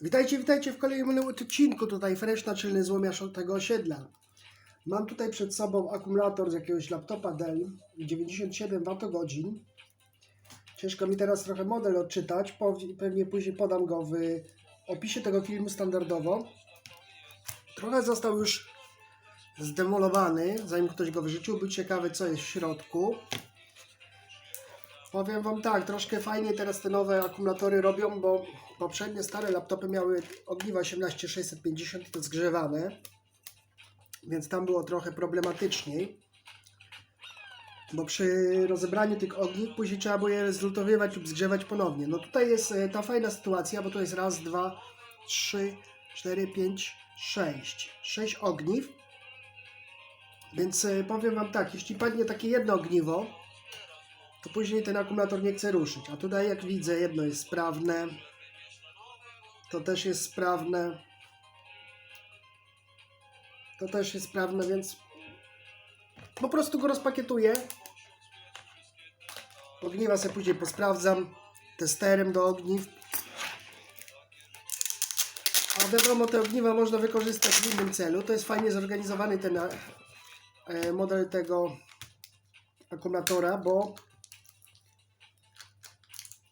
Witajcie, witajcie w kolejnym odcinku tutaj Fresh na czylny złomiarz tego osiedla. Mam tutaj przed sobą akumulator z jakiegoś laptopa Dell 97 Wh. Ciężko mi teraz trochę model odczytać, pewnie później podam go w opisie tego filmu standardowo. Trochę został już zdemolowany, zanim ktoś go wyrzucił, był ciekawy co jest w środku. Powiem Wam tak, troszkę fajnie teraz te nowe akumulatory robią, bo poprzednie stare laptopy miały ogniwa 18650 i to zgrzewane, więc tam było trochę problematyczniej, bo przy rozebraniu tych ogniw później trzeba było je zlutowywać lub zgrzewać ponownie. No tutaj jest e, ta fajna sytuacja, bo to jest raz, dwa, trzy, cztery, pięć, sześć. Sześć ogniw, więc e, powiem Wam tak, jeśli padnie takie jedno ogniwo, to później ten akumulator nie chce ruszyć. A tutaj jak widzę, jedno jest sprawne, to też jest sprawne, to też jest sprawne, więc po prostu go rozpakietuję. Ogniwa sobie później posprawdzam testerem do ogniw. A wiadomo, te ogniwa można wykorzystać w innym celu. To jest fajnie zorganizowany ten e, model tego akumulatora, bo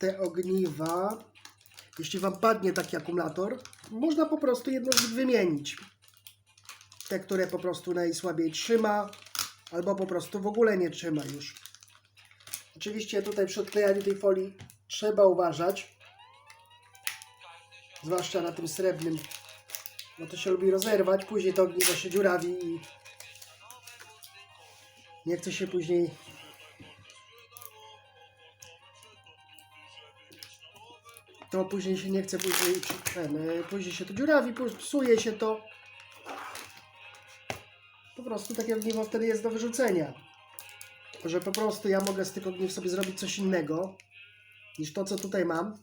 te ogniwa, jeśli Wam padnie taki akumulator, można po prostu jedno z nich wymienić. Te, które po prostu najsłabiej trzyma, albo po prostu w ogóle nie trzyma już. Oczywiście tutaj przy odklejaniu tej folii trzeba uważać, zwłaszcza na tym srebrnym, bo to się lubi rozerwać, później to ogniwo się dziurawi i nie chce się później to później się nie chce, później, ten, e, później się to dziurawi, psuje się to. Po prostu takie ogniwo wtedy jest do wyrzucenia. Że po prostu ja mogę z tych ogniw sobie zrobić coś innego niż to, co tutaj mam.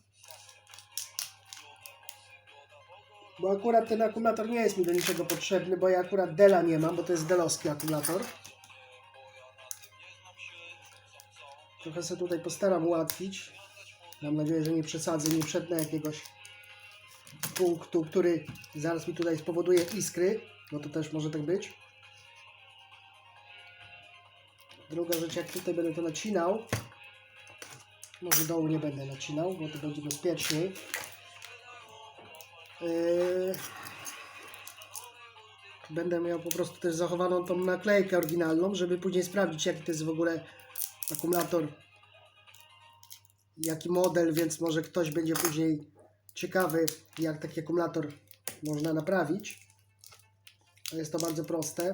Bo akurat ten akumulator nie jest mi do niczego potrzebny, bo ja akurat Dela nie mam, bo to jest delowski akumulator. Trochę sobie tutaj postaram ułatwić. Mam nadzieję, że nie przesadzę, nie przednę jakiegoś punktu, który zaraz mi tutaj spowoduje iskry, bo to też może tak być. Druga rzecz, jak tutaj będę to nacinał, może dołu nie będę nacinał, bo to będzie bezpieczniej. Yy, Będę miał po prostu też zachowaną tą naklejkę oryginalną, żeby później sprawdzić, jaki to jest w ogóle akumulator jaki model, więc może ktoś będzie później ciekawy, jak taki akumulator można naprawić. Jest to bardzo proste.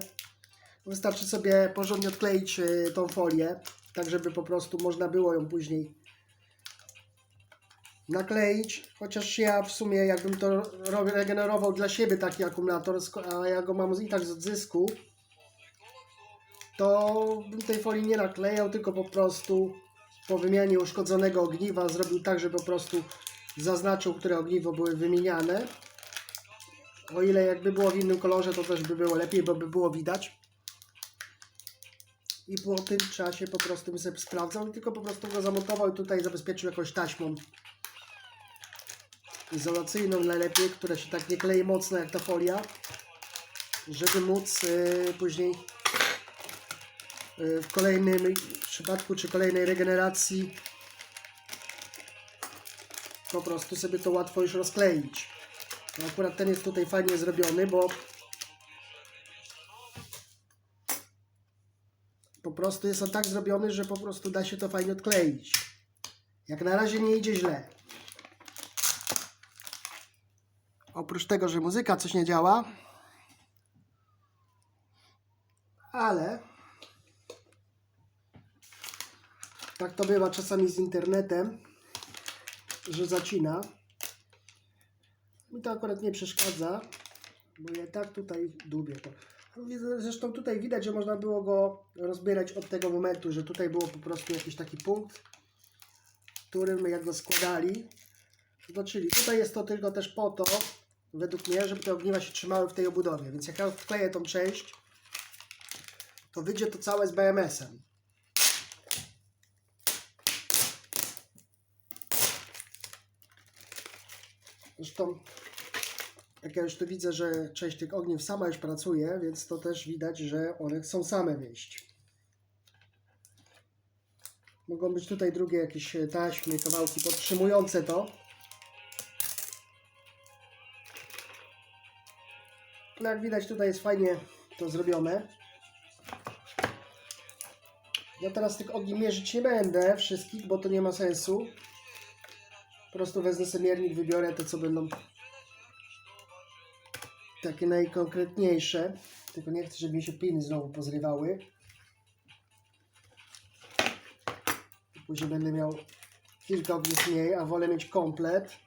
Wystarczy sobie porządnie odkleić y, tą folię, tak żeby po prostu można było ją później nakleić. Chociaż ja w sumie jakbym to ro- regenerował dla siebie taki akumulator, a ja go mam i tak z odzysku, to bym tej folii nie naklejał, tylko po prostu po wymianie uszkodzonego ogniwa zrobił tak, że po prostu zaznaczył, które ogniwo były wymieniane. O ile jakby było w innym kolorze, to też by było lepiej, bo by było widać. I po tym czasie po prostu bym sobie sprawdzał tylko po prostu go zamontował i tutaj zabezpieczył jakąś taśmą izolacyjną najlepiej, która się tak nie klei mocno jak ta folia, żeby móc yy, później w kolejnym przypadku czy kolejnej regeneracji po prostu sobie to łatwo już rozkleić. No akurat ten jest tutaj fajnie zrobiony, bo po prostu jest on tak zrobiony, że po prostu da się to fajnie odkleić. Jak na razie nie idzie źle. Oprócz tego, że muzyka coś nie działa, ale Tak to bywa czasami z internetem, że zacina. Mi to akurat nie przeszkadza, bo ja tak tutaj dubię to. Zresztą tutaj widać, że można było go rozbierać od tego momentu, że tutaj było po prostu jakiś taki punkt, którym jak go składali, zobaczyli. Tutaj jest to tylko też po to, według mnie, żeby te ogniwa się trzymały w tej obudowie. Więc jak ja wkleję tą część, to wyjdzie to całe z BMS-em. Zresztą Jak ja już tu widzę, że część tych ogniw sama już pracuje, więc to też widać, że one chcą same wyjść. Mogą być tutaj drugie jakieś taśmy, kawałki podtrzymujące to. No jak widać tutaj jest fajnie to zrobione. Ja teraz tych ogni mierzyć nie będę wszystkich, bo to nie ma sensu. Po prostu wezmę sobie wybiorę te co będą takie najkonkretniejsze. Tylko nie chcę, żeby mi się piny znowu pozrywały. Później będę miał kilka ognisk mniej, a wolę mieć komplet.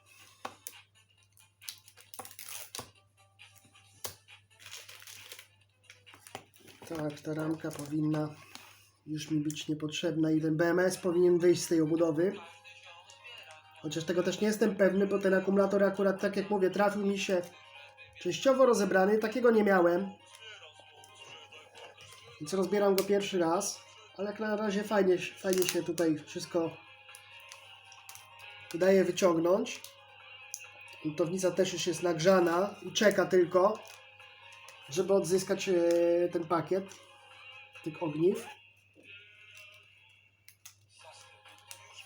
Tak, ta ramka powinna już mi być niepotrzebna i ten BMS powinien wyjść z tej obudowy. Chociaż tego też nie jestem pewny, bo ten akumulator akurat, tak jak mówię, trafił mi się częściowo rozebrany. Takiego nie miałem. Więc rozbieram go pierwszy raz. Ale jak na razie fajnie, fajnie się tutaj wszystko udaje wyciągnąć. Lutownica też już jest nagrzana i czeka tylko, żeby odzyskać e, ten pakiet tych ogniw.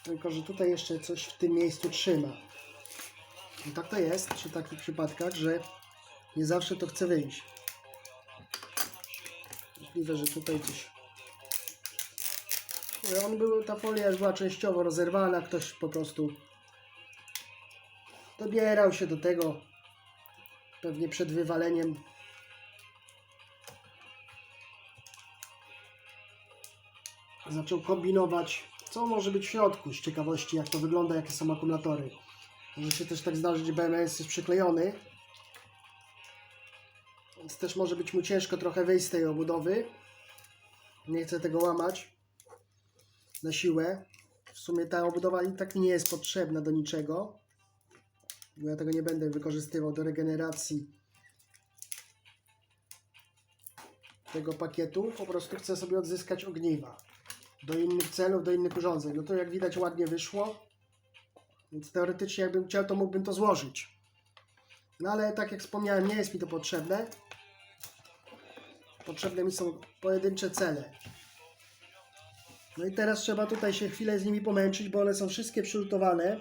Tylko, że tutaj jeszcze coś w tym miejscu trzyma. I tak to jest przy takich przypadkach, że nie zawsze to chce wyjść. Możliwe, że tutaj coś. On był, ta folia już była częściowo rozerwana, ktoś po prostu dobierał się do tego pewnie przed wywaleniem. Zaczął kombinować, co może być w środku, z ciekawości, jak to wygląda, jakie są akumulatory. Może się też tak zdarzyć, że BMS jest przyklejony. Więc też może być mu ciężko trochę wyjść z tej obudowy. Nie chcę tego łamać na siłę. W sumie ta obudowa i tak nie jest potrzebna do niczego. Bo ja tego nie będę wykorzystywał do regeneracji tego pakietu. Po prostu chcę sobie odzyskać ogniwa do innych celów, do innych urządzeń. No to jak widać ładnie wyszło. Więc teoretycznie jakbym chciał, to mógłbym to złożyć. No ale tak jak wspomniałem, nie jest mi to potrzebne. Potrzebne mi są pojedyncze cele. No i teraz trzeba tutaj się chwilę z nimi pomęczyć, bo one są wszystkie przylutowane.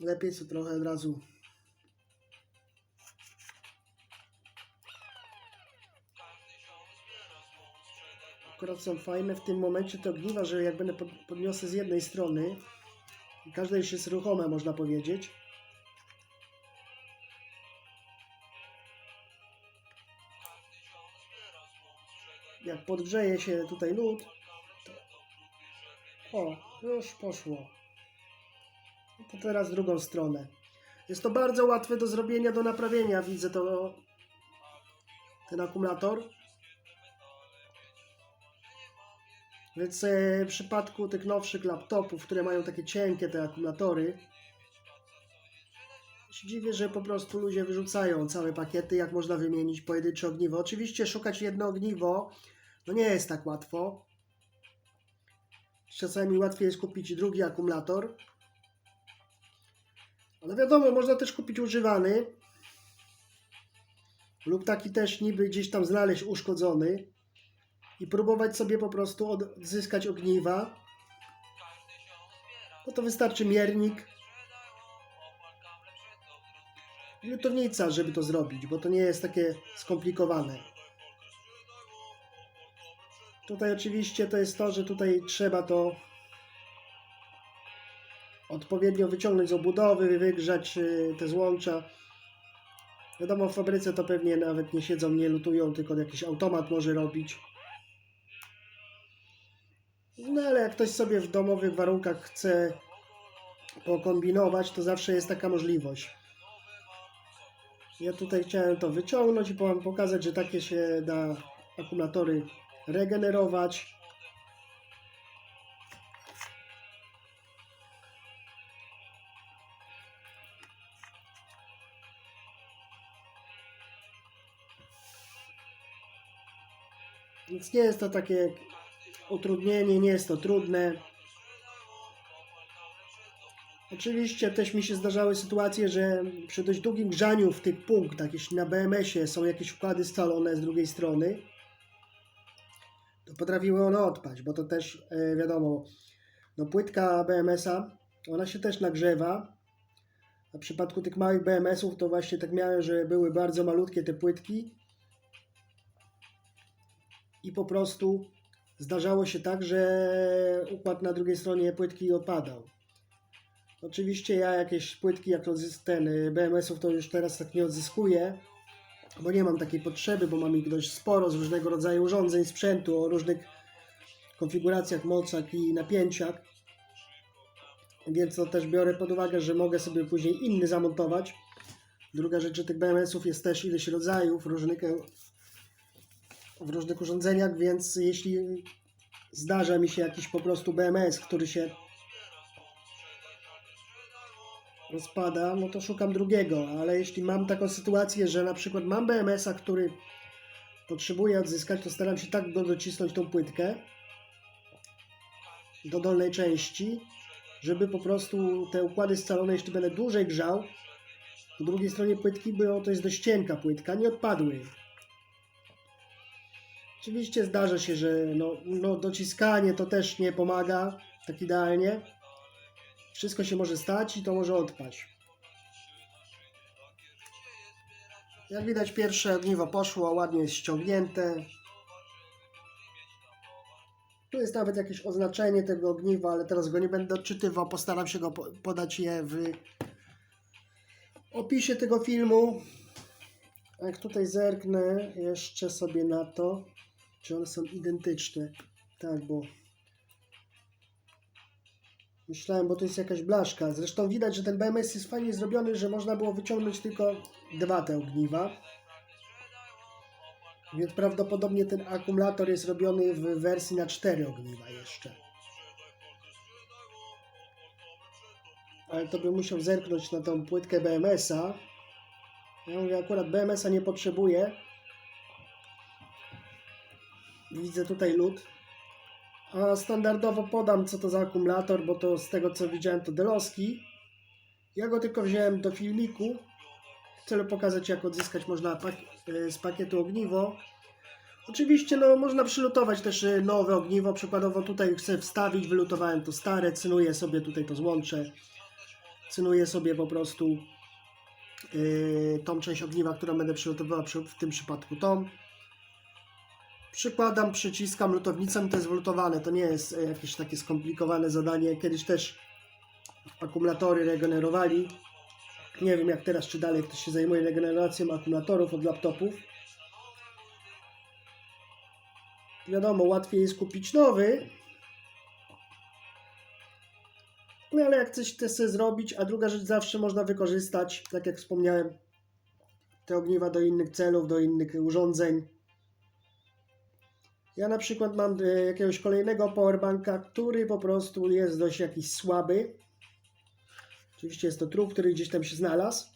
Lepiej co trochę od razu akurat są fajne w tym momencie te ogniwa, że jak będę pod, podniosę z jednej strony, i każda już jest ruchome, można powiedzieć. Jak podgrzeje się tutaj lód, to... o, już poszło. No To teraz drugą stronę. Jest to bardzo łatwe do zrobienia, do naprawienia, widzę to, ten akumulator. Więc e, w przypadku tych nowszych laptopów, które mają takie cienkie te akumulatory, się dziwię, że po prostu ludzie wyrzucają całe pakiety, jak można wymienić pojedyncze ogniwo. Oczywiście szukać jedno ogniwo, no nie jest tak łatwo. Czasami łatwiej jest kupić drugi akumulator. Ale wiadomo, można też kupić używany. Lub taki też niby gdzieś tam znaleźć uszkodzony i próbować sobie po prostu odzyskać ogniwa, no to wystarczy miernik i lutownica, żeby to zrobić, bo to nie jest takie skomplikowane. Tutaj oczywiście to jest to, że tutaj trzeba to odpowiednio wyciągnąć z obudowy, wygrzać y, te złącza. Wiadomo, w fabryce to pewnie nawet nie siedzą, nie lutują, tylko jakiś automat może robić. No ale jak ktoś sobie w domowych warunkach chce pokombinować, to zawsze jest taka możliwość. Ja tutaj chciałem to wyciągnąć i wam pokazać, że takie się da akumulatory regenerować. Więc nie jest to takie utrudnienie, nie jest to trudne. Oczywiście też mi się zdarzały sytuacje, że przy dość długim grzaniu w tych punktach, jeśli na BMS-ie są jakieś układy scalone z drugiej strony, to potrafiły one odpaść, bo to też e, wiadomo, no płytka BMS-a, ona się też nagrzewa. A w przypadku tych małych BMS-ów to właśnie tak miałem, że były bardzo malutkie te płytki i po prostu zdarzało się tak, że układ na drugiej stronie płytki odpadał. Oczywiście ja jakieś płytki jak ten y, BMS-ów to już teraz tak nie odzyskuję, bo nie mam takiej potrzeby, bo mam ich dość sporo z różnego rodzaju urządzeń, sprzętu o różnych konfiguracjach, mocach i napięciach. Więc to też biorę pod uwagę, że mogę sobie później inny zamontować. Druga rzecz, że tych BMS-ów jest też ileś rodzajów różnych, e, w różnych urządzeniach, więc jeśli zdarza mi się jakiś po prostu BMS, który się rozpada, no to szukam drugiego, ale jeśli mam taką sytuację, że na przykład mam BMS-a, który potrzebuję odzyskać, to staram się tak go docisnąć tą płytkę do dolnej części, żeby po prostu te układy scalone, jeśli będę dłużej grzał, po drugiej stronie płytki, bo to jest dość cienka płytka, nie odpadły. Oczywiście zdarza się, że no, no dociskanie to też nie pomaga tak idealnie. Wszystko się może stać i to może odpaść. Jak widać pierwsze ogniwo poszło, ładnie jest ściągnięte. Tu jest nawet jakieś oznaczenie tego ogniwa, ale teraz go nie będę odczytywał. Postaram się go po- podać je w opisie tego filmu. Jak tutaj zerknę jeszcze sobie na to, czy one są identyczne. Tak, bo myślałem, bo to jest jakaś blaszka. Zresztą widać, że ten BMS jest fajnie zrobiony, że można było wyciągnąć tylko dwa te ogniwa. Więc prawdopodobnie ten akumulator jest robiony w wersji na cztery ogniwa jeszcze. Ale to bym musiał zerknąć na tą płytkę BMS-a. Ja mówię, akurat BMS-a nie potrzebuję. Widzę tutaj lód. A standardowo podam, co to za akumulator, bo to z tego co widziałem to Deloski. Ja go tylko wziąłem do filmiku w celu pokazać, jak odzyskać można pak e, z pakietu ogniwo. Oczywiście no, można przylutować też e, nowe ogniwo. Przykładowo tutaj chcę wstawić, wylutowałem to stare, cynuję sobie tutaj to złącze. Cynuję sobie po prostu yy, tą część ogniwa, którą będę przylutowała przy, w tym przypadku tą. Przykładam, przyciskam lutownicą to jest wlutowane. To nie jest e, jakieś takie skomplikowane zadanie. Kiedyś też akumulatory regenerowali. Nie wiem jak teraz, czy dalej ktoś się zajmuje regeneracją akumulatorów od laptopów. Wiadomo, łatwiej jest kupić nowy. No ale jak coś chce zrobić, a druga rzecz zawsze można wykorzystać, tak jak wspomniałem, te ogniwa do innych celów, do innych urządzeń. Ja na przykład mam e, jakiegoś kolejnego powerbanka, który po prostu jest dość jakiś słaby. Oczywiście jest to trup, który gdzieś tam się znalazł.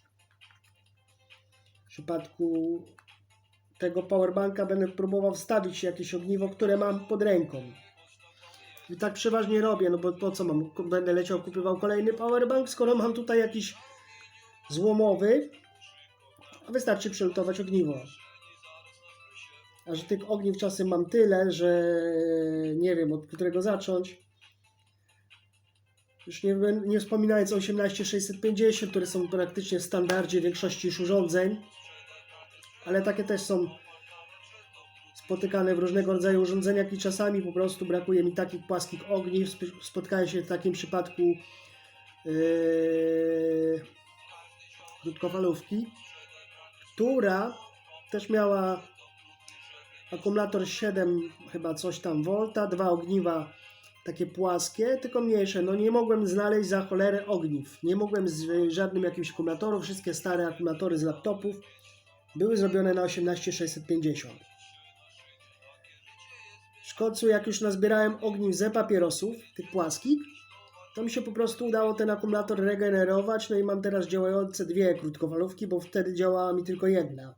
W przypadku tego powerbanka będę próbował wstawić jakieś ogniwo, które mam pod ręką. I tak przeważnie robię, no bo po co mam? Będę leciał, kupywał kolejny powerbank, skoro mam tutaj jakiś złomowy, wystarczy przelutować ogniwo. A że tych ogniw czasem mam tyle, że nie wiem od którego zacząć. Już nie, nie wspominając o 18650, które są praktycznie w standardzie większości już urządzeń, ale takie też są spotykane w różnego rodzaju urządzeniach i czasami po prostu brakuje mi takich płaskich ogniw. Sp- Spotkałem się w takim przypadku yy, krótkofalówki, która też miała akumulator 7 chyba coś tam volta, dwa ogniwa takie płaskie, tylko mniejsze. No nie mogłem znaleźć za cholerę ogniw. Nie mogłem z żadnym jakimś akumulatorem. Wszystkie stare akumulatory z laptopów były zrobione na 18650. W końcu jak już nazbierałem ogniw ze papierosów, tych płaskich, to mi się po prostu udało ten akumulator regenerować, no i mam teraz działające dwie krótkofalówki, bo wtedy działała mi tylko jedna.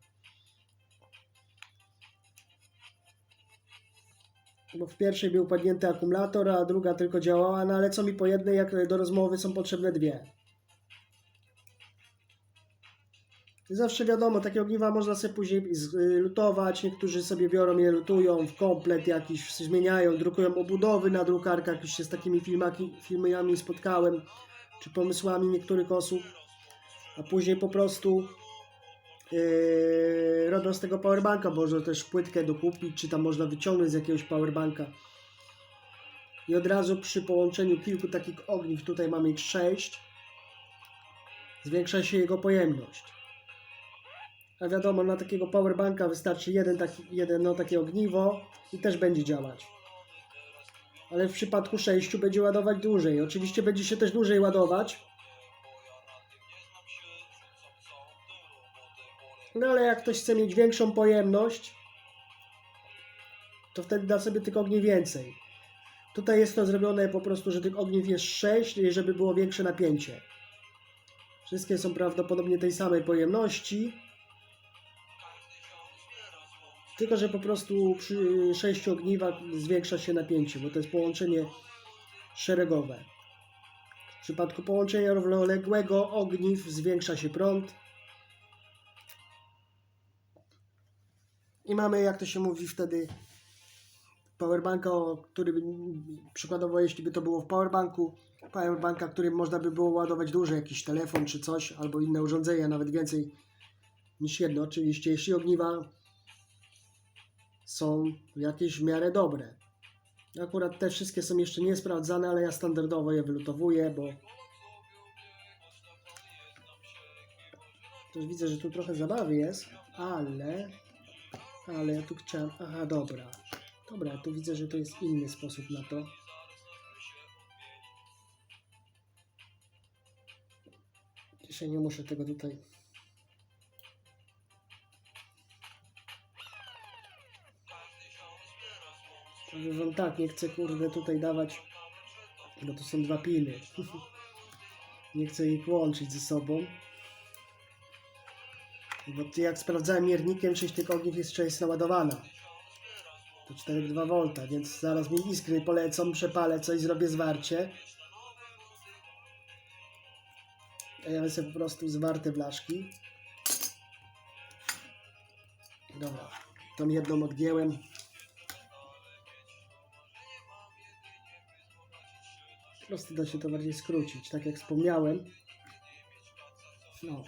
Bo w pierwszej był padnięty akumulator, a druga tylko działała, no ale co mi po jednej, jak do rozmowy są potrzebne dwie. Zawsze wiadomo, takie ogniwa można sobie później y, lutować, niektórzy sobie biorą je, lutują w komplet jakiś, zmieniają, drukują obudowy na drukarkach, już się z takimi filmaki, filmami spotkałem, czy pomysłami niektórych osób, a później po prostu yy, robią z tego powerbanka, można też płytkę dokupić, czy tam można wyciągnąć z jakiegoś powerbanka. I od razu przy połączeniu kilku takich ogniw, tutaj mamy ich 6, zwiększa się jego pojemność. A wiadomo, na takiego powerbanka wystarczy jeden taki, jedno takie ogniwo i też będzie działać. Ale w przypadku 6 będzie ładować dłużej. Oczywiście będzie się też dłużej ładować. No ale jak ktoś chce mieć większą pojemność, to wtedy da sobie tych ogni więcej. Tutaj jest to zrobione po prostu, że tych ogniw jest 6, i żeby było większe napięcie. Wszystkie są prawdopodobnie tej samej pojemności. Tylko, że po prostu przy 6 ogniwach zwiększa się napięcie, bo to jest połączenie szeregowe. W przypadku połączenia równoległego ogniw zwiększa się prąd. I mamy, jak to się mówi wtedy, powerbanka, który by, przykładowo jeśli by to było w powerbanku, powerbanka, którym można by było ładować dłużej, jakiś telefon czy coś, albo inne urządzenia, nawet więcej niż jedno. Oczywiście, jeśli ogniwa są jakieś w miarę dobre. Akurat te wszystkie są jeszcze niesprawdzane, ale ja standardowo je wylutowuję, bo też widzę, że tu trochę zabawy jest, ale ale ja tu chciałem, aha dobra dobra, tu widzę, że to jest inny sposób na to Dzisiaj nie muszę tego tutaj Powiem wam tak, nie chcę kurde tutaj dawać, bo to są dwa piny. nie chcę ich łączyć ze sobą. Bo jak sprawdzałem miernikiem, część tych ogniw jeszcze jest naładowana. To 4,2 V, więc zaraz mi iskry polecą, przepalę coś, zrobię zwarcie. A ja sobie po prostu zwarte blaszki. Dobra, tą jedną odgięłem. Po prostu da się to bardziej skrócić, tak jak wspomniałem. No.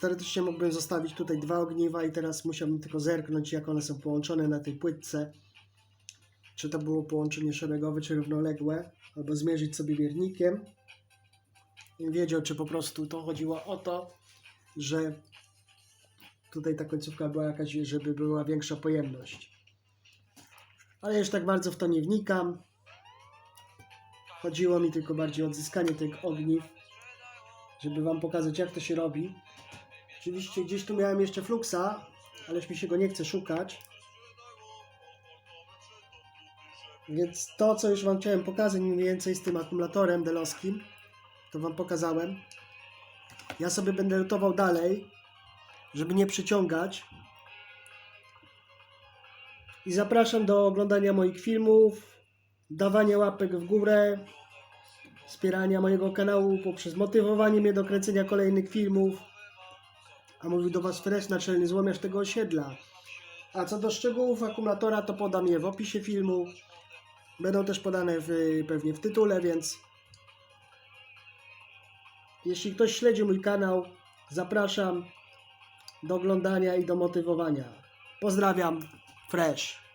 Teoretycznie mógłbym zostawić tutaj dwa ogniwa i teraz musiałbym tylko zerknąć, jak one są połączone na tej płytce. Czy to było połączenie szeregowe, czy równoległe, albo zmierzyć sobie miernikiem. I wiedział, czy po prostu to chodziło o to, że tutaj ta końcówka była jakaś, żeby była większa pojemność. Ale już tak bardzo w to nie wnikam. Chodziło mi tylko bardziej o odzyskanie tych ogniw, żeby Wam pokazać, jak to się robi. Oczywiście gdzieś tu miałem jeszcze fluxa, ależ mi się go nie chce szukać. Więc to, co już Wam chciałem pokazać mniej więcej z tym akumulatorem delowskim, to Wam pokazałem. Ja sobie będę lutował dalej, żeby nie przyciągać. I zapraszam do oglądania moich filmów, dawania łapek w górę, wspierania mojego kanału poprzez motywowanie mnie do kręcenia kolejnych filmów. A mówił do Was Fresh, naczelny złomiarz tego osiedla. A co do szczegółów akumulatora, to podam je w opisie filmu. Będą też podane w, pewnie w tytule, więc jeśli ktoś śledzi mój kanał, zapraszam do oglądania i do motywowania. Pozdrawiam, Fresh.